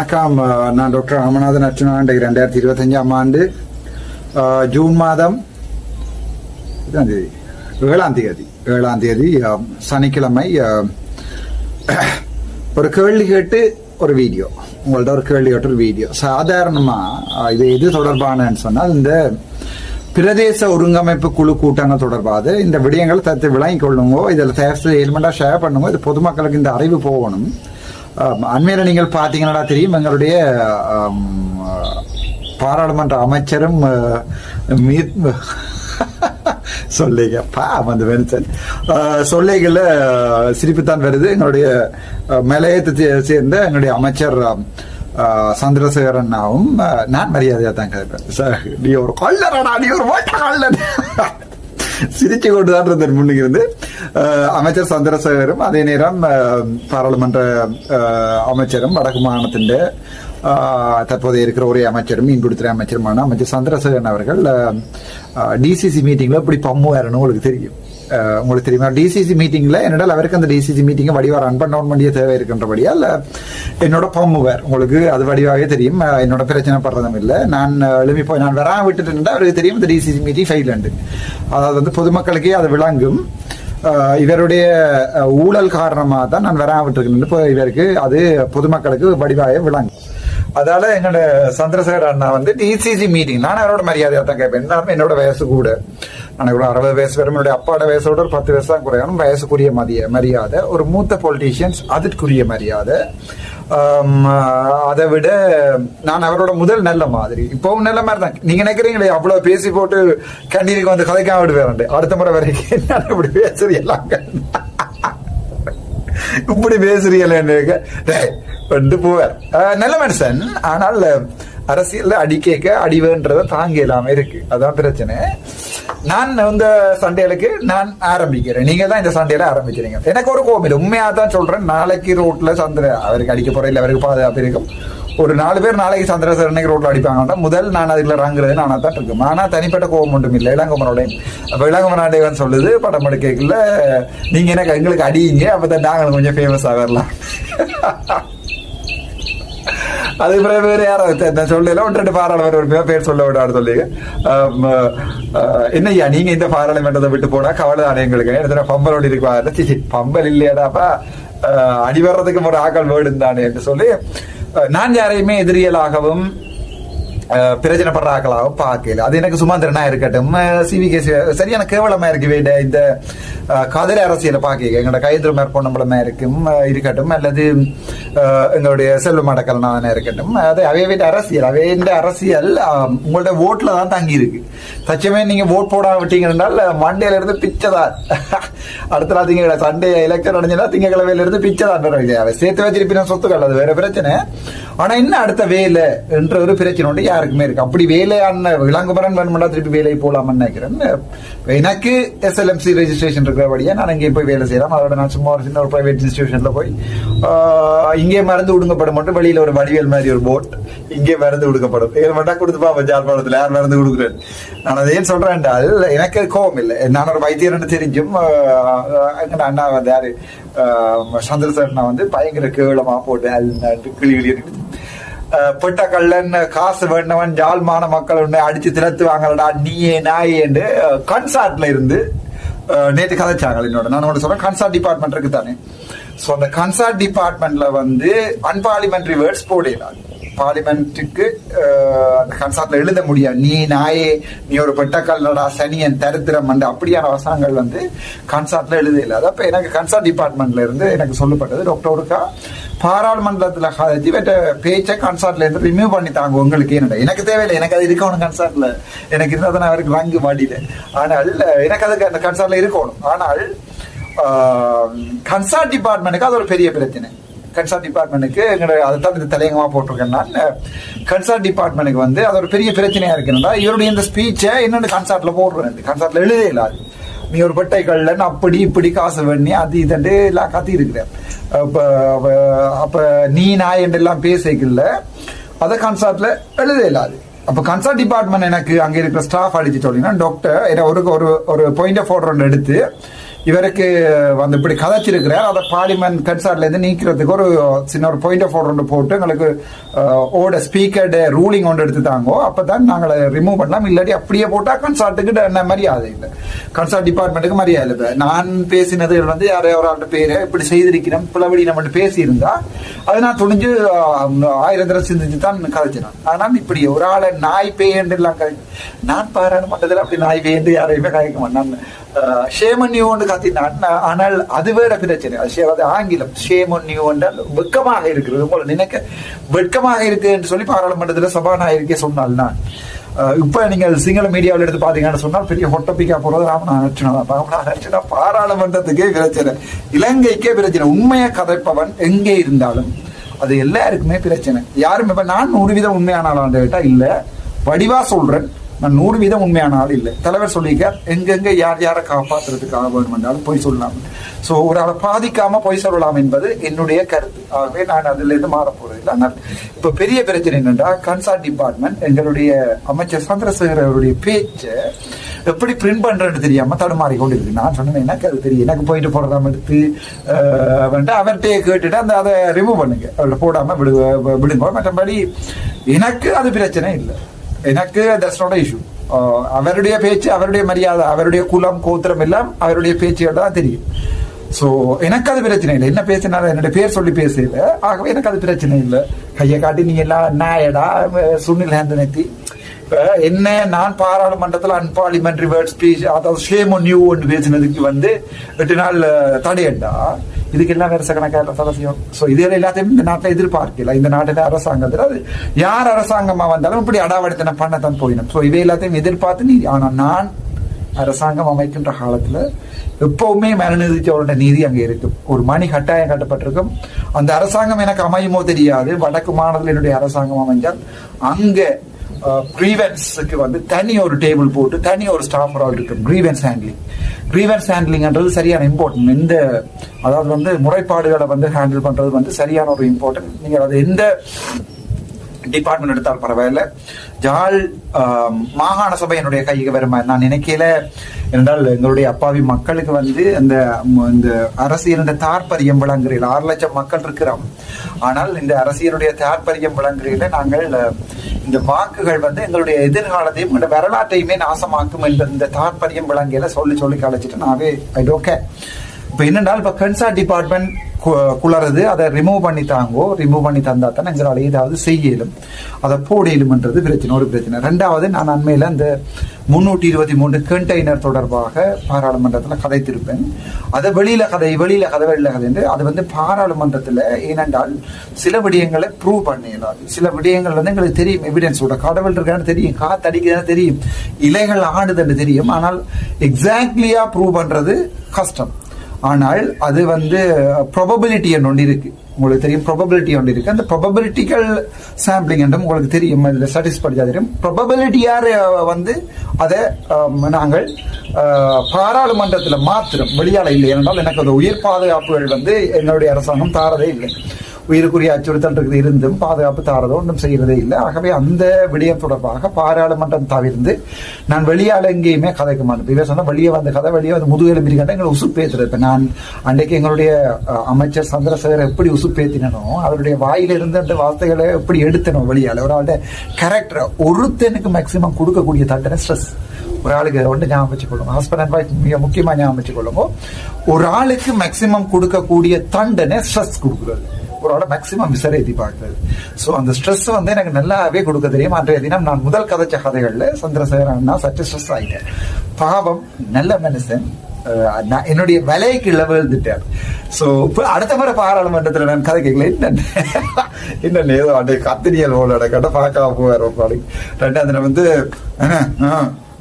வணக்கம். நான் டாக்டர் ராமநாதன் அர்ச்சனாண்ட ரெண்டாயிரத்தி இருபத்தஞ்சாம் ஆண்டு ஜூன் மாதம் எத்தனாம் தேதி? ஏழாம் தேதி. ஏழாம் தேதி சனிக்கிழமை ஒரு கேள்வி கேட்டு ஒரு வீடியோ. உங்கள்ட்ட ஒரு கேள்வி கேட்டு ஒரு வீடியோ. சாதாரணமா இது எது தொடர்பானன்னு சொன்னால் இந்த பிரதேச ஒருங்கமைப்பு குழு கூட்டங்கள் தொடர்பாக இந்த விடயங்களை தத்து விளங்கிக் கொள்ளுங்க இதில் தேவை ஹெல்மெண்டாக ஷேர் பண்ணுங்க இது பொதுமக்களுக்கு இந்த அறிவு போகணும். அண்மையில நீங்கள் பார்த்தீங்கன்னா தெரியும் எங்களுடைய பாராளுமன்ற அமைச்சரும் மீத் மீ- சொல்லிங்க. பா அந்த சொல்லைகளில் சொல்லைகள்ல சிரிப்புத்தான் வருது. எங்களுடைய மலையத்தை சேர்ந்த எங்களுடைய அமைச்சர் சந்திரசேகரன்னாவும் நான் மரியாதையா தான் கேட்பேன். சார் நீ ஒரு கொள்ளரடா நீ ஒரு ஓட்ட கொள்ளன் சிரிச்சு கொண்டுதான் இருந்தார் முன்னுக்கு அமைச்சர் சந்திரசேகரும் அதே நேரம் பாராளுமன்ற அமைச்சரும் வடக்கு மாகாணத்தின் தற்போது தற்போதைய இருக்கிற ஒரே அமைச்சரும் மீன்பிடித்துறை அமைச்சருமான அமைச்சர் சந்திரசேகரன் அவர்கள் டிசிசி மீட்டிங்ல இப்படி பம்முவாருன்னு உங்களுக்கு தெரியும். உங்களுக்கு தெரியுமா? டிசிசி மீட்டிங்ல என்னடா அவருக்கு அந்த டிசிசி மீட்டிங்கை வடிவாக ரன் பண்ண வேண்டிய தேவை இருக்கின்றபடியா? இல்ல என்னோட பம்முவார் உங்களுக்கு அது வடிவாகவே தெரியும். என்னோட பிரச்சனை படுறதும் இல்லை. நான் எழுப்பி போய் நான் வராம விட்டுட்டு அவருக்கு தெரியும் இந்த டிசிசி மீட்டிங் ஃபெயில் அதாவது வந்து பொதுமக்களுக்கே அது விளங்கும். இவருடைய ஊழல் காரணமாக தான் நான் வராம விட்டுருக்கேன். இப்போ இவருக்கு அது பொதுமக்களுக்கு வடிவாக விளங்கும். அதால என்னோட சந்திரசேகர் அண்ணா வந்து டிசிசி மீட்டிங் நான் அவரோட மரியாதையாக தான் கேட்பேன். என்ன என்னோட வயசு கூட. நான் ஒரு அறுபது வயசு வரும். என்னுடைய அப்பாவோட வயசோட ஒரு பத்து வயசு தான் குறையணும் வயசுக்குரிய மதிய மரியாதை. ஒரு மூத்த பொலிட்டீஷியன்ஸ் அதற்குரிய மரியாதை. அதை விட நான் அவரோட முதல் நல்ல மாதிரி. இப்பவும் நல்ல மாதிரி தான். நீங்க நினைக்கிறீங்களே அவ்வளவு பேசி போட்டு கண்ணீருக்கு வந்து கதைக்காம விடுவேன். அடுத்த முறை வரைக்கும் என்ன இப்படி பேசுறீங்க இப்படி பேசுறீங்களே வந்து போவார் நல்ல மனுஷன். ஆனால் அரசியல்ல அடி கேட்க அடிவுன்றத தாங்க இல்லாம இருக்கு. அதான் பிரச்சனை. நான் இந்த சண்டைகளுக்கு நான் ஆரம்பிக்கிறேன். நீங்க தான் இந்த சண்டையில ஆரம்பிக்கிறீங்க. எனக்கு ஒரு கோவில் உண்மையா தான் சொல்றேன். நாளைக்கு ரோட்ல சந்திர அவருக்கு அடிக்க போற இல்லை அவருக்கு பாதுகாப்பு இருக்கும். ஒரு நாலு பேர் நாளைக்கு சந்திரசேகரனுக்கு ரோட்ல அடிப்பாங்கன்னா முதல் நான் அதில் இறங்குறது நானாக தான் இருக்கும் ஆனால் தனிப்பட்ட கோபம் ஒன்றும் இல்லை. இளங்கமனோட அப்போ இளங்கமனாண்டேவன் சொல்லுது படம் எடுக்கல நீங்கள் எனக்கு எங்களுக்கு அடியுங்க. அப்பதான் நாங்களும் கொஞ்சம் ஃபேமஸ் ஆகலாம். அது பிறகு வேற யாரும் நான் சொல்லல. ஒன்று ரெண்டு பாராளுமன்ற பேர் சொல்ல விடாது சொல்லி ஆம், ஆஹ், என்னய்யா இந்த பாராளுமன்றத்தை விட்டு போனால் கவலை தானே எங்களுக்கு? இடத்துல பம்பல் இருக்குவாரு சிச்சி பம்பல் இல்லையாடாப்பா. அடி வர்றதுக்கு ஒரு ஆக்கள் வேர்டு தானே என்று சொல்லி நான் யாரையுமே எதிரியலாகவும் பிரச்சனைப்படுறாக்களாகவும் பார்க்கல. அது எனக்கு சுமந்திரனா இருக்கட்டும். சிவி கே சரியான கேவலமா இருக்கு வேண்ட இந்த கதிர கதிரை அரசியலை பார்க்க எங்களோட கைதிர மேற்கொண்டம்பளமா இருக்கும் இருக்கட்டும். அல்லது எங்களுடைய செல்வ மடக்கலனான இருக்கட்டும். அது அவை வேண்ட அரசியல். அவை இந்த அரசியல் அஹ், உங்களோட ஓட்டுல தான் தங்கி இருக்கு தச்சமே நீங்க ஓட் போட விட்டீங்கன்னா மண்டேல இருந்து பிச்சைதான். அடுத்த நாள் திங்கக்கிழமை சண்டே எலெக்ஷன் அடைஞ்சா திங்கக்கிழமையில இருந்து பிச்சைதான் அவை சேர்த்து வச்சிருப்பின சொத்துக்கள் அது வேற பிரச்சனை ஆனா என்ன அடுத்த வேலை என்ற ஒரு பிரச்சனை உண்டு யாருக்குமே இருக்கு அப்படி வேலையான விளாங்குமரன் வேணுமெண்டா திருப்பி வேலை போலாம்னு நினைக்கிறேன் எனக்கு எஸ்எல்எம்சி ரெஜிஸ்ட்ரேஷன் இருக்கிறபடியே நான் இங்கே போய் வேலை செய்யலாம் அதோட நான் சும்மா ஒரு சின்ன ஒரு பிரைவேட் இன்ஸ்டியூஷன்ல போய் இங்கே மருந்து விடுங்கப்படும் மட்டும் வெளியில ஒரு வடிவேல் மாதிரி ஒரு போட் இங்கே மருந்து கொடுக்கப்படும் ஏழு மட்டும் கொடுத்து பாப்போம் ஜாழ்ப்பாணத்துல யார் மருந்து கொடுக்குறேன் நான் அதை ஏன் சொல்றேன் என்றால், எனக்கு கோபம் இல்லை நான் ஒரு வைத்தியர்னு தெரிஞ்சும் ஆஹ், அண்ணா வந்து யார்? ஆஹ், வந்து பயங்கர கேவலமா போட்டு கிளி கிளி பொட்ட கள்ளன் காசு வேண்டவன் ஜாழ்மான மக்கள் உன்னை அடிச்சு திரத்துவாங்கடா நீயே நாய் என்று கன்சார்ட்ல இருந்து நேற்று கதைச்சாங்க என்னோட. நான் உனக்கு சொல்றேன் கன்சார்ட் டிபார்ட்மெண்ட் இருக்கு தானே ஸோ அந்த கன்சார்ட் டிபார்ட்மெண்ட்ல வந்து அன்பார்லிமெண்ட்ரி வேர்ட்ஸ் போடலாம் பார்லிமெண்ட்டுக்கு அந்த கன்சார்ட்ல எழுத முடியாது. நீ நாயே நீ ஒரு பெட்டக்கல்லடா சனியன் தரித்திரம் அந்த அப்படியான வசனங்கள் வந்து கன்சார்ட்ல எழுத இல்லாது அப்ப எனக்கு கன்சார்ட் டிபார்ட்மெண்ட்ல இருந்து எனக்கு சொல்லப்பட்டது. டாக்டர் ஒருக்கா பாராளுமன்றத்துல கதைச்சு வெட்ட பேச்சை கன்சார்ட்ல இருந்து ரிமூவ் பண்ணி தாங்க உங்களுக்கு என்னடா? எனக்கு தேவையில்லை. எனக்கு அது இருக்கணும் கன்சார்ட்ல. எனக்கு இருந்தால் தான் அவருக்கு வாங்கி மாடியில ஆனால் எனக்கு அதுக்கு அந்த கன்சார்ட்ல இருக்கணும். ஆனால் கன்சார்ட் டிபார்ட்மெண்ட்டுக்கு அது ஒரு பெரிய பிரச்சனை. கன்சார்ட் டிபார்ட்மெண்ட்டுக்கு எங்களுடைய அதை தான் இது தலையங்கமா போட்டிருக்கேன் நான் கன்சார்ட் டிபார்ட்மெண்ட்டுக்கு வந்து அது ஒரு பெரிய பிரச்சனையா இருக்குன்னா இவருடைய இந்த ஸ்பீச்சை என்னென்ன கன்சார்ட்ல போடுறேன் கன்சார்ட்ல எழுதே இல்லாது நீ ஒரு பெட்டை கள்ளன் அப்படி இப்படி காசு பண்ணி அது இதண்டு எல்லாம் கத்தி இருக்கிறேன் அப்ப அப்ப- நீ நான் என்றெல்லாம் பேசிக்கல. அதை கன்சார்ட்ல எழுத இல்லாது அப்போ கன்சல்ட் டிபார்ட்மெண்ட் எனக்கு அங்கே இருக்கிற ஸ்டாஃப் அடிச்சு சொல்லிங்கன்னா டாக்டர் என்ன ஒரு ஒரு ஒரு பாயிண்ட் ஆஃப் ஆர்டர் ஒன்று எடுத்து இவருக்கு வந்து இப்படி கதைச்சிருக்கிறார். அதை பார்லிமெண்ட் கன்சர்ட்ல இருந்து நீக்கிறதுக்கு ஒரு சின்ன ஒரு பாயிண்ட் ஆஃப் ஆர்டர் போட்டு எங்களுக்கு ஓட ஸ்பீக்கர் ரூலிங் ஒன்று எடுத்து தாங்கோ அப்பதான் நாங்கள் ரிமூவ் பண்ணலாம். இல்லாட்டி அப்படியே போட்டா கன்சர்ட்டுக்கு என்ன மரியாதை இல்லை. கன்சர்ட் டிபார்ட்மெண்ட்டுக்கு மரியாதை இல்லை. நான் பேசினது வந்து யாரோ ஒரு ஆள்கிட்ட பேரு இப்படி செய்திருக்கிறோம் பிளவடி நம்ம பேசியிருந்தா அதை நான் துணிஞ்சு ஆயிரம் தடவை சிந்திச்சு தான் கதைச்சினேன். ஆனால் இப்படி ஒரு ஆளை நாய் பேயண்டு எல்லாம் கதை நான் பாராளுமன்றத்தில் அப்படி நாய் பேயண்டு யாரையுமே கதைக்க மாட்டேன். ஷேமன் ஒன்று கத்தினான் நான் ஆனால் அது வேற பிரச்சனை. அது ஆங்கிலம் ஷேம் ஆங்கிலம். ஷேமன்யூ என்றால் வெட்கமாக இருக்கிறது. உங்களை நினைக்க வெட்கமாக இருக்கு என்று சொல்லி பாராளுமன்றத்தில் சபாநாயகருக்கே சொன்னால் நான். இப்ப நீங்கள் சிங்கள மீடியாவில் எடுத்து பாத்தீங்கன்னு சொன்னால் பெரிய ஹொட்டப்பிக்கா போறது ராமநாத அர்ச்சனா ராமநாத அர்ச்சனா பாராளுமன்றத்துக்கே பிரச்சனை. இலங்கைக்கே பிரச்சனை. உண்மையை கதைப்பவன் எங்கே இருந்தாலும் அது எல்லாருக்குமே பிரச்சனை. யாரும் இப்ப நான் நூறு வீதம் உண்மையான ஆளான்னு கேட்டா இல்ல. வடிவா சொல்றேன். நான் நூறு வீதம் உண்மையான ஆள் இல்லை. தலைவர் சொல்லியிருக்கார் எங்கெங்க யார் யாரை காப்பாற்றுறதுக்காக வேண்டும் என்றாலும் பொய் சொல்லலாம். ஸோ ஒரு ஆளை பாதிக்காம பொய் சொல்லலாம் என்பது என்னுடைய கருத்து. ஆகவே நான் அதுல இருந்து மாற ஆனால் இப்ப பெரிய பிரச்சனை என்னென்றா கன்சார்ட் டிபார்ட்மெண்ட் எங்களுடைய அமைச்சர் சந்திரசேகர் அவருடைய பேச்சை எப்படி பிரிண்ட் பண்றேன்னு தெரியாம தடுமாறி கொண்டு இருக்கு நான் சொன்னேன் எனக்கு அது தெரியும் எனக்கு போயிட்டு போடுறாம எடுத்து அஹ், வந்துட்டு அவர்கிட்டயே கேட்டுட்டு அந்த அதை ரிமூவ் பண்ணுங்க. அவர்கிட்ட போடாம விடு விடுங்க. மற்றபடி எனக்கு அது பிரச்சனை இல்லை. எனக்கு தட்ஸ் நாட் இஷ்யூ அவருடைய பேச்சு அவருடைய மரியாதை அவருடைய குலம் கோத்திரம் எல்லாம் அவருடைய பேச்சுகள் தான் தெரியும். ஸோ எனக்கு அது பிரச்சனை இல்லை. என்ன பேசினாலும் என்னுடைய பேர் சொல்லி பேசல. ஆகவே எனக்கு அது பிரச்சனை இல்லை. கையை காட்டி நீங்க எல்லாம் நாயடா சுனில் ஹேந்தனத்தி என்ன நான் பாராளுமன்றத்தில் அன்பார்லிமெண்ட்ரி வேர்ட் ஸ்பீச் அதாவது ஷேம் ஒன் நியூ ஒன்று பேசினதுக்கு வந்து எட்டு நாள் தடையண்டா? இதுக்கெல்லாம் வேற கணக்காக சதசியம் ஸோ இது எல்லாத்தையும் இந்த நாட்டில் எதிர்பார்க்கல. இந்த நாட்டில் அரசாங்கத்தில் அது யார் அரசாங்கமா வந்தாலும் இப்படி அடாவடித்தனை பண்ணத்தான் போயிடும். ஸோ இதை எல்லாத்தையும் எதிர்பார்த்து நீ ஆனா நான் அரசாங்கம் அமைக்கின்ற காலத்துல எப்பவுமே மனநிதிச்சவரோட நீதி அங்கே இருக்கும் ஒரு மணி கட்டாயம் கட்டப்பட்டிருக்கும். அந்த அரசாங்கம் எனக்கு அமையுமோ தெரியாது. வடக்கு மாநிலத்தில் என்னுடைய அரசாங்கம் அமைஞ்சால் அங்க Uh, க்ரீவன்ஸுக்கு வந்து தனி ஒரு டேபிள் போட்டு தனி ஒரு ஸ்டாஃப் ஆள் இருக்கு. க்ரீவன்ஸ் ஹேண்ட்லிங் க்ரீவன்ஸ் ஹேண்ட்லிங்ன்றது சரியான இம்பார்ட்டன்ட் இந்த அதாவது வந்து முறைப்பாடுகளை வந்து ஹேண்டில் பண்ணுறது வந்து சரியான ஒரு இம்பார்ட்டன்ட் நீங்கள் அது எந்த டிபார்ட்மெண்ட் எடுத்தால் பரவாயில்ல. ஜால் மாகாண சபை என்னுடைய கைக்கு வருமா? நான் நினைக்கல. என்றால் எங்களுடைய அப்பாவி மக்களுக்கு வந்து அந்த இந்த அரசியலுடைய தாற்பரியம் விளங்குறையில் ஆறு லட்சம் மக்கள் இருக்கிறோம். ஆனால் இந்த அரசியலுடைய தாற்பரியம் விளங்குறையில நாங்கள் இந்த வாக்குகள் வந்து எங்களுடைய எதிர்காலத்தையும் இந்த வரலாற்றையுமே நாசமாக்கும் என்ற இந்த தாற்பயம் விளங்கியில சொல்லி சொல்லி கழிச்சிட்டு நாவே ஐ டோக்கே இப்போ என்னென்றால் இப்போ கன்சா டிபார்ட்மெண்ட் குளறது அதை ரிமூவ் பண்ணி தாங்கோ ரிமூவ் பண்ணி தந்தா தான் எங்களால் ஏதாவது செய்யலும். அதை போடையிலும்ன்றது பிரச்சனை ஒரு பிரச்சனை. ரெண்டாவது நான் அண்மையில் அந்த முன்னூற்றி இருபத்தி மூன்று கண்டெய்னர் தொடர்பாக பாராளுமன்றத்தில் கதைத்திருப்பேன். அதை வெளியில கதை வெளியில கதை வெளியில கதை என்று அது வந்து பாராளுமன்றத்தில் ஏனென்றால் சில விடயங்களை ப்ரூவ் பண்ணிடலாம் சில விடயங்கள் வந்து எங்களுக்கு தெரியும் எவிடன்ஸோட கடவுள் இருக்கான்னு தெரியும் காத்தடிக்குதுன்னு தெரியும். இலைகள் ஆடுதுன்னு தெரியும். ஆனால் எக்ஸாக்ட்லியாக ப்ரூவ் பண்ணுறது கஷ்டம். ஆனால் அது வந்து ப்ரொபபிலிட்டி ஒன்று இருக்கு. உங்களுக்கு தெரியும் ப்ரொபபிலிட்டி ஒன்று இருக்கு. அந்த ப்ரொபபிலிட்டிக்கல் சாம்பிளிங் என்றும் உங்களுக்கு தெரியும். இதில் ஸ்டாட்டிஸ் படிச்சா தெரியும் ப்ரொபபிலிட்டியார் வந்து அதை நாங்கள் பாராளுமன்றத்தில் மாத்திரம் வெளியால் இல்லை. என்றால் எனக்கு அந்த உயிர் பாதுகாப்புகள் வந்து என்னுடைய அரசாங்கம் தாரதே இல்லை. உயிருக்குரிய அச்சுறுத்தல் இருக்குது இருந்தும் பாதுகாப்பு தாரதோ ஒன்றும் செய்கிறதே இல்லை. ஆகவே அந்த விடயம் தொடர்பாக பாராளுமன்றம் தவிர்த்து நான் வெளியால் எங்கேயுமே கதைக்க மாட்டேன். இவர் சொன்னால் வெளியே வந்த கதை வெளியே வந்து முதுகெலும் பிரிக்கட்டா எங்களை உசுப்பேத்துறது. இப்ப நான் அன்றைக்கு எங்களுடைய அமைச்சர் சந்திரசேகர் எப்படி உசுப்பேத்தினோ அவருடைய வாயிலிருந்து அந்த வார்த்தைகளை எப்படி எடுத்தனோ வெளியால் ஒரு ஆளுடைய கேரக்டரை ஒருத்தனுக்கு மேக்சிமம் கொடுக்கக்கூடிய தண்டனை ஸ்ட்ரெஸ் ஒரு ஆளுக்கு ஒன்று ஞாபகம் வச்சுக்கொள்ளுங்க. ஹஸ்பண்ட் அண்ட் ஒய்ஃப் மிக முக்கியமாக ஞாபகம் வச்சுக்கொள்ளுங்க. ஒரு ஆளுக்கு மேக்சிமம் கொடுக்கக்கூடிய தண்டனை ஸ்ட்ரெஸ் கொடுக்குறது. ஒரு மேக்சிமம் விசரேத்தி பார்க்கிறது. ஸோ அந்த ஸ்ட்ரெஸ் வந்து எனக்கு நல்லாவே கொடுக்க தெரியும். அன்றைய தினம் நான் முதல் கதைச்ச கதைகளில் சந்திரசேகர் அண்ணா சற்று ஸ்ட்ரெஸ் ஆகிட்டேன் பாவம் நல்ல மனுஷன். நான் என்னுடைய விலைக்கு விழுந்துட்டார். ஸோ இப்போ அடுத்த முறை பாராளுமன்றத்தில் நான் கதை கேட்கல என்ன என்ன ஏதோ அன்றைய கத்திரியல் போல கட்ட பார்க்காம போவார். ரெண்டாவது வந்து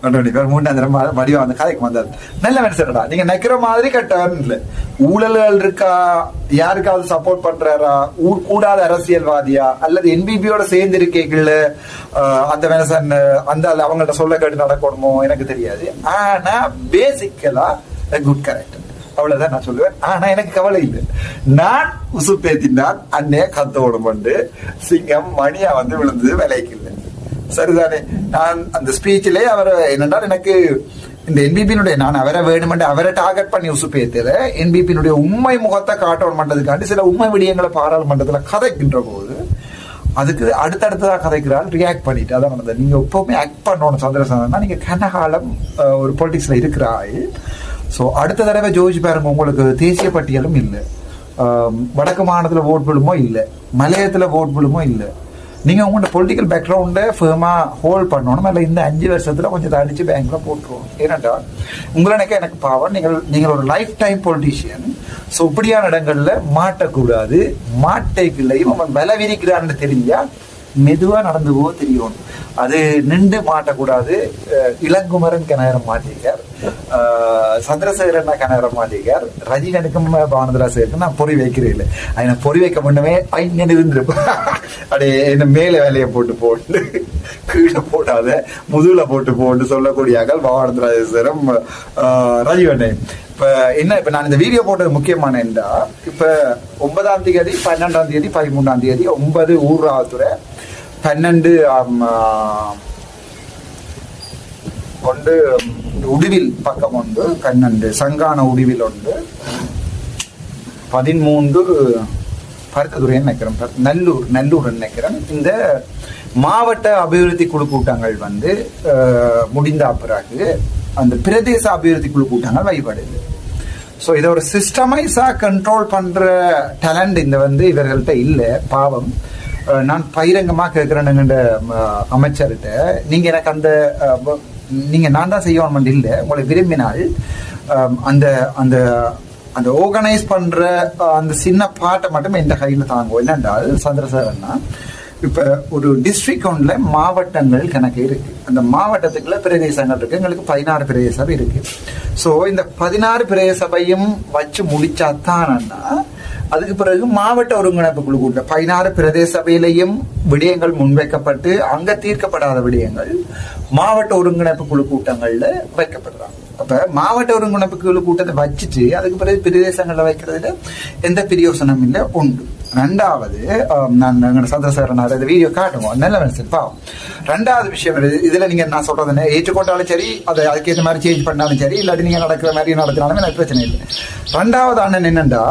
என்ன, ரெண்டு பேர் மூணாம் தினம் வ- வடிவா வந்து கதைக்கு வந்தார் நல்ல மனுஷனடா நீங்க நிக்கிற மாதிரி கட்டவன் இல்ல. ஊழல்கள் இருக்கா? யாருக்காவது சப்போர்ட் பண்றாரா? ஊர் கூடாத அரசியல்வாதியா? அல்லது என்பிபியோட சேர்ந்து இருக்கீங்கள அந்த மனுஷன் அந்த அவங்கள்ட்ட சொல்ல கேட்டு நடக்கணுமோ? எனக்கு தெரியாது. ஆனா பேசிக்கலா குட் கேரக்டர் அவ்வளவுதான் நான் சொல்லுவேன். ஆனா எனக்கு கவலை இல்லை. நான் உசுப்பேத்தினால் அன்னைய கத்தோடும் கொண்டு சிங்கம் மணியா வந்து விழுந்தது விலைக்கு இல்லை. சரிதானே? நான் அந்த ஸ்பீச்சிலே அவர் என்னென்றால் எனக்கு இந்த என்பிபியினுடைய நான் அவரை வேணுமென்று அவரை டார்கெட் பண்ணி உசுப்பேத்துற என்பிபியினுடைய உண்மை முகத்தை காட்டணும் பண்ணதுக்காண்டி சில உண்மை விடயங்களை பாராளுமன்றத்தில் கதைக்கின்ற போது அதுக்கு அடுத்தடுத்ததாக கதைக்கிறாள் ரியாக்ட் பண்ணிட்டு. அதான் நடந்தது. நீங்கள் எப்பவுமே ஆக்ட் பண்ணணும் சந்திரசேகரனா நீங்கள் கனகாலம் ஒரு பொலிட்டிக்ஸில் இருக்கிறாய். ஸோ அடுத்த தடவை ஜோதிச்சு பாருங்க உங்களுக்கு தேசிய பட்டியலும் இல்லை. வடக்கு மாநிலத்தில் ஓட் விழுமோ இல்லை. மலையத்தில் ஓட் விழுமோ இல்லை. நீங்கள் உங்களோட பொலிட்டிக்கல் பேக்ரவுண்டை ஃபேமா ஹோல்ட் பண்ணணும். இல்லை இந்த அஞ்சு வருஷத்தில் கொஞ்சம் அடிச்சு பேங்க்கில் போட்டுருவோம். ஏனென்றால் உங்களை எனக்கு பாவம் நீங்கள் நீங்கள் ஒரு லைஃப் டைம் பொலிட்டீஷியன் ஸோ இப்படியான இடங்களில் மாட்டக்கூடாது. மாட்டைக்குள்ளையும் அவன் விலை விரிக்கிறான்னு தெரிஞ்சால் மெதுவா நடந்து போக தெரியும். அது நின்று மாட்டக்கூடாது. இளங்குமரன் கனகரம் மாட்டிக்கார் சந்திரசேகரன் கனகரம் மாட்டிக்கார் ரஜினனுக்கும் பானதராசேருக்கு நான் பொறி வைக்கிறேன் இல்லை. அதை பொறி வைக்க முன்னமே ஐங்கன்னு இருந்திருப்பேன் அப்படியே என்ன மேலே வேலையை போட்டு போட்டு கீழே போடாத முதுகுல போட்டு போட்டு சொல்லக்கூடியாக்கள் பவானந்தராஜேஸ்வரம் ரஜிவண்ணன் இப்ப என்ன இப்ப நான் இந்த வீடியோ போட்டது முக்கியமான என்றா இப்ப ஒன்பதாம் தேதி பன்னெண்டாம் தேதி பதிமூணாம் தேதி ஒன்பது ஊர்ராவத்துறை பன்னெண்டு ஒன்று உடுவில் பக்கம் ஒன்று பன்னெண்டு சங்கான உடுவில் உண்டு பதிமூன்று பருத்ததுறை நினைக்கிறேன் நல்லூர் நல்லூர் நினைக்கிறேன். இந்த மாவட்ட அபிவிருத்தி குழு கூட்டங்கள் வந்து முடிந்த பிறகு அந்த பிரதேச அபிவிருத்தி குழு கூட்டங்கள் வழிபடுது. ஸோ இதை ஒரு சிஸ்டமைஸாக கண்ட்ரோல் பண்ற டேலண்ட் இந்த வந்து இவர்கள்ட்ட இல்லை பாவம். நான் பகிரங்கமாக கேட்கிறேன் அமைச்சர்கிட்ட. நீங்க எனக்கு அந்த நீங்கள் நீங்க நான் தான் செய்யணும் இல்லை உங்களை விரும்பினால் அந்த அந்த அந்த ஆர்கனைஸ் பண்ற அந்த சின்ன பாட்டை மட்டும் எந்த கையில் தாங்கும் என்னென்றால் சந்திரசேகரன்னா இப்ப ஒரு டிஸ்ட்ரிக்ட் ஒன்றில் மாவட்டங்கள் கணக்கு இருக்கு. அந்த மாவட்டத்துக்குள்ள பிரதேசங்கள் இருக்கு. எங்களுக்கு பதினாறு பிரதேச சபை இருக்கு. சோ இந்த பதினாறு பிரதேச சபையும் வச்சு முடிச்சாத்தானா அதுக்கு பிறகு மாவட்ட ஒருங்கிணைப்பு குழு கூட்டம். பதினாறு பிரதேச சபையிலையும் விடயங்கள் முன்வைக்கப்பட்டு அங்க தீர்க்கப்படாத விடயங்கள் மாவட்ட ஒருங்கிணைப்பு குழு கூட்டங்கள்ல வைக்கப்படுறாங்க. அப்ப மாவட்ட ஒருங்கிணைப்பு குழு கூட்டத்தை வச்சுட்டு அதுக்கு பிறகு பிரதேசங்கள்ல வைக்கிறதுல எந்த பிரியோசனம் இல்லை உண்டு. ரெண்டாவது நான் எங்களோட சந்திரசேகரன் இந்த வீடியோ காட்டுவோம் நல்ல மனுஷன் பாவம் ரெண்டாவது விஷயம் இது- இதுல நீங்க நான் சொல்றது என்ன ஏற்றுக்கொண்டாலும் சரி அதை அதுக்கேற்ற மாதிரி சேஞ்ச் பண்ணாலும் சரி இல்லாட்டி நீங்க நடக்கிற மாதிரி நடத்தினாலும் எனக்கு பிரச்சனை இல்லை ரெண்டாவது அண்ணன் என்னண்டா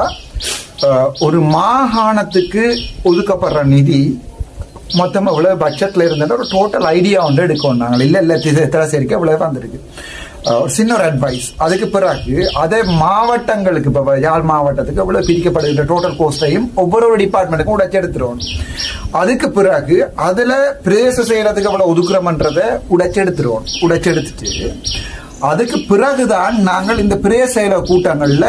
ஒரு மாகாணத்துக்கு ஒதுக்கப்படுற நிதி மொத்தமாக இவ்வளவு பட்ஜெட்ல இருந்தால் ஒரு டோட்டல் ஐடியா ஒன்று எடுக்கணும் நாங்கள் இல்லை இல்ல திரசேரிக்க இவ்வளவு வந்திருக்கு ஒரு சின்ன ஒரு அட்வைஸ் அதுக்கு பிறகு அதே மாவட்டங்களுக்கு இப்போ யாழ் மாவட்டத்துக்கு இவ்வளவு பிரிக்கப்படுகின்ற டோட்டல் கோஸ்டையும் ஒவ்வொரு டிபார்ட்மெண்ட்டுக்கும் உடைச்சு எடுத்துருவோம். அதுக்கு பிறகு அதுல பிரேச செய்யறதுக்கு எவ்வளோ ஒதுக்குறோம்ன்றதை உடைச்சு எடுத்துருவோம். உடைச்சு எடுத்துட்டு அதுக்கு பிறகுதான் நாங்கள் இந்த பிரேச செயல கூட்டங்கள்ல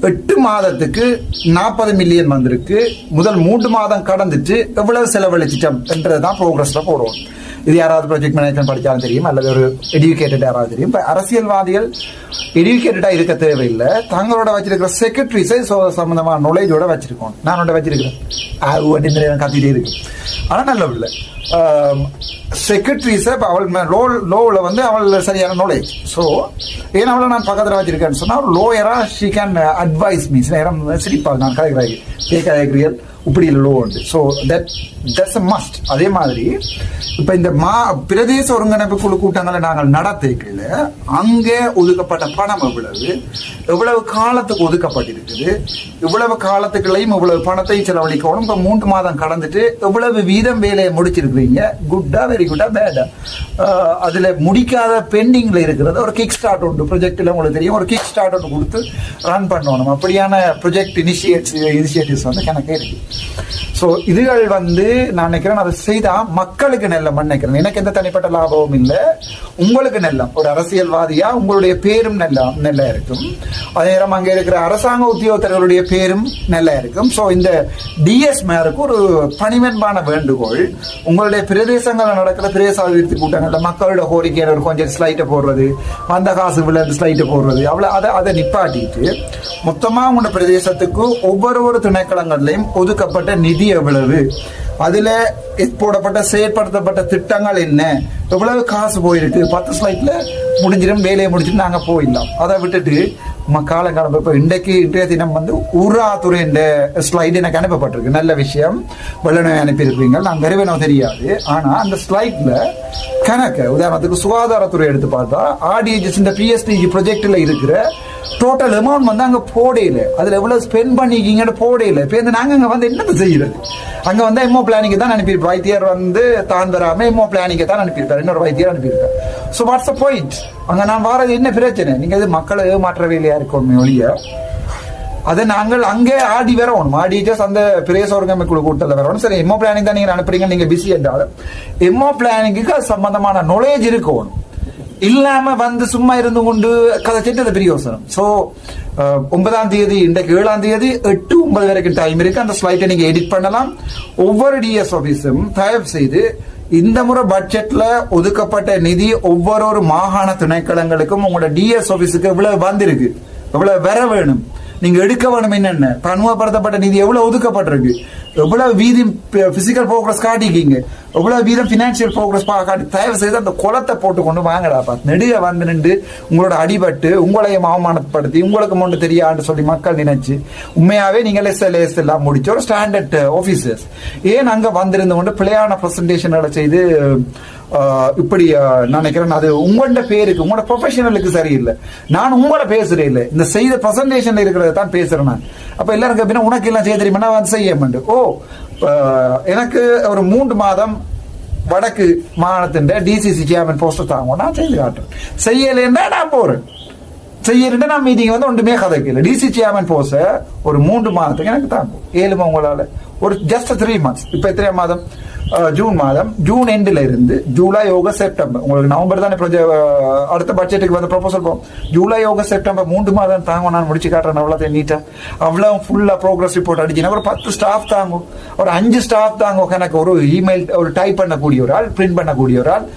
எட்டு மாதத்துக்கு நாற்பது மில்லியன் வந்திருக்கு. முதல் மூன்று மாதம் கடந்துட்டு எவ்வளவு செலவழிச்சிட்டோம் என்றதான் ப்ரோக்ரஸ்ல போடுவோம். இது யாராவது ப்ராஜெக்ட் மேனேஜ்மெண்ட் படித்தாலும் தெரியும் அல்லது ஒரு எடுக்கேட்டட் யாராவது தெரியும் இப்போ அரசியல்வாதிகள் எடுக்கேட்டடா இருக்க தேவையில்லை தங்களோட வச்சிருக்கிற செக்ரட்டரிஸை சம்பந்தமான நுழைஜோட வச்சிருக்கோம் நான் உன்ட வச்சிருக்கிறேன் ஆ, கத்திட்டே இருக்கு ஆனால் நல்ல இல்லை செக்ரட்டரிஸை இப்போ அவள் லோ லோவில் வந்து அவள் சரியான நாலேஜ் ஸோ ஏன்னா அவளை நான் பக்கத்தில் வச்சிருக்கேன்னு சொன்னால் லோயராக ஷீ கேன் அட்வைஸ் மீன்ஸ் நேரம் சிரிப்பாள் நான் கதைக்கிறாங்க கேட்காதீர்கள் இப்படி லோ உண்டு. So that that's a must அதே மாதிரி இப்போ இந்த மா பிரதேச ஒருங்கிணைப்பு குழு கூட்டங்களை நாங்கள் நடத்திக்கல அங்கே ஒதுக்கப்பட்ட பணம் எவ்வளவு? எவ்வளவு காலத்துக்கு ஒதுக்கப்பட்டிருக்குது? இவ்வளவு காலத்துக்குள்ளையும் இவ்வளவு பணத்தை செலவழிக்கணும்? இப்போ மூன்று மாதம் கடந்துட்டு எவ்வளவு வீதம் வேலையை முடிச்சிருக்கிறீங்க? குட்டா வெரி குட்டா பேடா அதில் முடிக்காத பெண்டிங்கில் இருக்கிறது ஒரு கிக் ஸ்டார்ட் உண்டு. ப்ரொஜெக்டில் உங்களுக்கு தெரியும். ஒரு கிக் ஸ்டார்ட் ஒன்று கொடுத்து ரன் பண்ணணும். அப்படியான ப்ரொஜெக்ட் இனிஷியேட்ஸ் இனிஷியேட்டிவ்ஸ் வந்து கணக்கே இருக்குது ஸோ இதுகள் வந்து நான் நினைக்கிறேன் அதை செய்தால் மக்களுக்கு நெல்லம் நினைக்கிறேன். எனக்கு எந்த தனிப்பட்ட லாபமும் இல்லை. உங்களுக்கு நெல்லம் ஒரு அரசியல்வாதியா உங்களுடைய பேரும் நெல்லம் நல்லா இருக்கும். அதே நேரம் அங்கே இருக்கிற அரசாங்க உத்தியோகத்தர்களுடைய பேரும் நல்லா இருக்கும். ஸோ இந்த டிஎஸ் மேருக்கு ஒரு பணிவன்பான வேண்டுகோள். உங்களுடைய பிரதேசங்களில் நடக்கிற பிரதேச அபிவிருத்தி கூட்டங்களில் மக்களோட கோரிக்கையில் ஒரு கொஞ்சம் ஸ்லைட்டை போடுறது வந்த காசு விழுந்து ஸ்லைட்டை போடுறது அவ்வளோ அதை அதை நிப்பாட்டிட்டு மொத்தமாக உங்களோட பிரதேசத்துக்கு ஒவ்வொரு ஒரு திணைக்களங்கள்லையும் ஒதுக்கப்பட்ட நிதி எவ்வளவு? அதுல போடப்பட்ட செயற்படுத்தப்பட்ட திட்டங்கள் என்ன? எவ்வளவு காசு போயிருக்கு? பத்து ஸ்லைட்ல முடிஞ்சிடும் வேலையை முடிச்சுட்டு நாங்க போயிடலாம். அதை விட்டுட்டு காலங்காலம் இப்போ இன்றைக்கு இன்றைய தினம் வந்து ஊராத்துறை என்ற ஸ்லைடு எனக்கு அனுப்பப்பட்டிருக்கு. நல்ல விஷயம். வெள்ளனை அனுப்பியிருப்பீங்க. நான் வருவேனோ தெரியாது. ஆனா அந்த ஸ்லைட்ல கணக்கு உதாரணத்துக்கு சுகாதாரத்துறை எடுத்து பார்த்தா ஆர்டிஹெச்எஸ் இந்த பிஎஸ்டிஜி ப்ரொஜெக்ட்ல இருக்கிற டோட்டல் அமௌண்ட் வந்து அங்கே போடையில அதுல எவ்வளவு ஸ்பெண்ட் பண்ணிக்கீங்கன்னு போடையில இப்போ இந்த நாங்கள் அங்கே வந்து என்னது செய்யறது? அங்கே வந்து எம்ஓ பிளானிங்க தான் அனுப்பியிருப்போம் வைத்தியர் வந்து தான் தராம எம்ஓ பிளானிங்க தான் அனுப்பியிருக்காரு இன்னொரு வைத்தியர் அனுப்பியிருப்பார் ஸோ வாட்ஸ் அ பாயிண்ட் அங்கே நான் வாரது என்ன பிரச்சனை? நீங்கள் இது மக்களை ஏமாற்ற வேலையா இருக்கணும் ஒழிய அதை நாங்கள் அங்கே ஆடி வரணும். ஆடிச்சஸ் அந்த பெரிய ஒருங்கமை கூட்டத்தில் வரணும். சரி எம்ஓ பிளானிங் தான் நீங்க அனுப்புறீங்க நீங்க பிஸி என்றாலும் எம்ஓ பிளானிங்க்கு அது சம்பந்தமான நாலேஜ் இருக்கணும். இல்லாம வந்து சும்மா இருந்து கொண்டு கதைச்சிட்டு அது பெரிய யோசனம் ஸோ ஒன்பதாம் தேதி இன்றைக்கு ஏழாம் தேதி எட்டு ஒன்பது வரைக்கும் டைம் இருக்கு. அந்த ஸ்லைட்டை நீங்க எடிட் பண்ணலாம். ஒவ்வொரு டிஎஸ் ஆபீஸும் தயவு செய்து இந்த முறை பட்ஜெட்ல ஒதுக்கப்பட்ட நிதி ஒவ்வொரு மாகாண துணைக்களங்களுக்கும் உங்களோட டிஎஸ் ஆபீஸுக்கு எவ்வளவு வந்திருக்கு. எவ்வளவு வர வேணும். நீங்க எடுக்க வேணும் என்னென்ன? பன்முகப்படுத்தப்பட்ட நிதி எவ்வளவு ஒதுக்கப்பட்டிருக்கு? எவ்வளவு வீதி பிசிக்கல் ப்ரோக்ரஸ் காட்டிக்கீங்க எவ்வளவு வீதம் ஃபினான்ஷியல் ப்ரோக்ரஸ் பார்க்காட்டி தயவு செய்து அந்த குளத்தை போட்டு கொண்டு வாங்கடாப்பா நெடுக வந்து நின்று உங்களோட அடிபட்டு உங்களையும் அவமானப்படுத்தி உங்களுக்கு மட்டும் தெரியான்னு சொல்லி மக்கள் நினைச்சு உண்மையாவே நீங்க எஸ்எல்எஸ் எல்லாம் முடிச்சு ஒரு ஸ்டாண்டர்ட் ஆஃபீஸர்ஸ் ஏன் அங்க வந்திருந்து கொண்டு பிள்ளையான பிரசன்டேஷன்களை செய்து இப்படி நினைக்கிறேன் அது உங்களோட பேருக்கு உங்களோட ப்ரொஃபஷனலுக்கு சரியில்லை. நான் உங்களோட பேசுறேன் இல்லை. இந்த செய்த பிரசன்டேஷன்ல இருக்கிறத தான் பேசுறேன் நான். அப்ப எல்லாரும் கேப்பீங்கன்னா உனக்கு எல்லாம் செய்ய தெரியுமா? நான் வந்து செய்ய மாட்டேன். ஓ எனக்கு ஒரு மூன்று மாதம் வடக்கு மாகாணத்தின் டிசிசி சேர்மன் போஸ்டர் தாங்க நான் செய்து காட்டுறேன். செய்யலைன்னா நான் போறேன். செய்யறேன் நான் மீட்டிங் வந்து ஒன்றுமே கதைக்கல. டிசி சேர்மன் போஸ்ட ஒரு மூன்று மாதத்துக்கு எனக்கு தாங்கும் ஏழு உங்களால். ஒரு ஜஸ்ட் த்ரீ மந்த்ஸ் இப்போ எத்தனை மாதம்? ஜூன் மாதம். ஜூன் எண்டில் இருந்து ஜூலை ஆகஸ்ட் செப்டம்பர். உங்களுக்கு நவம்பர் தானே அடுத்த பட்ஜெட்டுக்கு வந்து ப்ரொபோசல் போகும். ஜூலை ஆகஸ்ட் செப்டம்பர் மூன்று மாதம் தாங்க நான் முடிச்சு காட்டுறேன். அவ்வளோ நீட்டா அவ்வளோ ஃபுல்லாக ப்ரோக்ரஸ் ரிப்போர்ட் அடிச்சுன்னா ஒரு பத்து ஸ்டாஃப் தாங்கும். ஒரு அஞ்சு ஸ்டாஃப் தாங்கும். எனக்கு ஒரு இமெயில் ஒரு டைப் பண்ணக்கூடிய ஒரு ஆள் பிரிண்ட் பண்ணக்கூடிய ஒரு ஆள்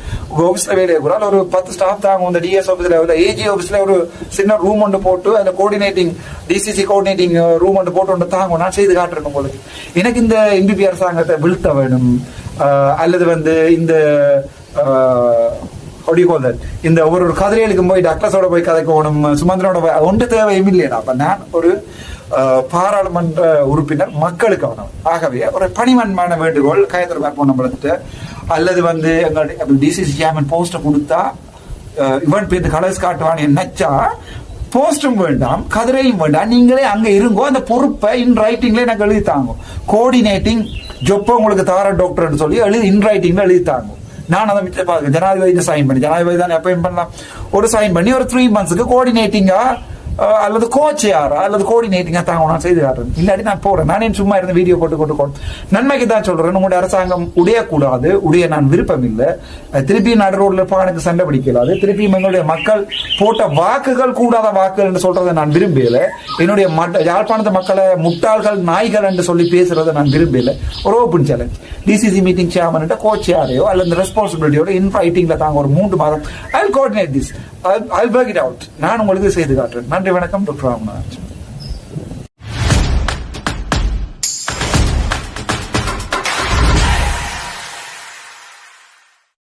ஆஃபீஸில் வேலை ஒரு ஆள் ஒரு பத்து ஸ்டாஃப் தாங்கும். இந்த டிஎஸ் ஆஃபீஸில் ஏஜி ஆஃபீஸில் ஒரு சின்ன ரூம் ஒன்று போட்டு அதில் கோஆர்டினேட்டிங் டிசிசி கோஆர்டினேட்டிங் ரூம் ஒன்று போட்டு ஒன்று தாங்கும். நான் செய்து காட்டுறேன் உங்களுக்கு. எனக்கு இந்த எம்பிபி அரசாங்கத்தை வீழ்த்த வேணும். அல்லது வந்து இந்த ஒடிகோதல் இந்த ஒரு ஒரு கதிரைகளுக்கும் போய் டாக்டர்ஸோட போய் கதைக்கணும் சுமந்திரனோட போய் ஒன்று தேவையும் இல்லையா அப்ப நான் ஒரு பாராளுமன்ற உறுப்பினர் மக்களுக்கு அவனும் ஆகவே ஒரு பணிமன்மான வேண்டுகோள் கயத்தர் மேற்போம் நம்மளுக்கு அல்லது வந்து எங்களுடைய டிசிசி சேர்மன் போஸ்ட்டை கொடுத்தா இவன் பேருந்து கலர்ஸ் காட்டுவான்னு நினைச்சா போஸ்டும் வேண்டாம் கதிரையும் வேண்டாம். நீங்களே அங்க இருங்கோ அந்த பொறுப்பை இன் ரைட்டிங்லேயே நாங்கள் எழுதி தாங்க. கோஆர்டினேட்டிங் ஜொப்போ உங்களுக்கு தார டாக்டர்னு சொல்லி எழுதி இன் ரைட்டிங்ல எழுதி தாங்க. நான் அதை மிச்சம் பார்க்க ஜனாதிபதி சைன் பண்ணி. ஜனாதிபதி தான் எப்பயும் பண்ணலாம். ஒரு சைன் பண்ணி ஒரு த்ரீ மந்த்ஸ்க்கு கோஆர்டினேட்டிங்கா அல்லது கோச் யாரா அல்லது கோஆர்டினேட்டிங்கா தாங்க நான் செய்து காட்டுறேன் இல்லாட்டி நான் போறேன் நானே சும்மா இருந்து வீடியோ போட்டு கொண்டு கொண்டு நன்மைக்கு தான் சொல்றேன் உங்களுடைய அரசாங்கம் உடையக்கூடாது உடைய நான் விருப்பம் இல்லை திருப்பி நடு ரோட்ல பானுக்கு சண்டை பிடிக்கலாது திருப்பி எங்களுடைய மக்கள் போட்ட வாக்குகள் கூடாத வாக்குகள் என்று சொல்றதை நான் விரும்பல என்னுடைய மட்ட- யாழ்ப்பாணத்து மக்களை முட்டாள்கள் நாய்கள் என்று சொல்லி பேசுறதை நான் விரும்பல ஒரு open challenge DCC meeting chairman coach யாரையோ அல்லது ரெஸ்பான்சிபிலிட்டியோட இன்ஃபைட்டிங்ல தாங்க ஒரு மூன்று மாதம் I coordinate this I work it out நான் உங்களுக்கு செய்து காட்டுறேன். நன்றி வணக்கம் டாக்டர் ராமநாத்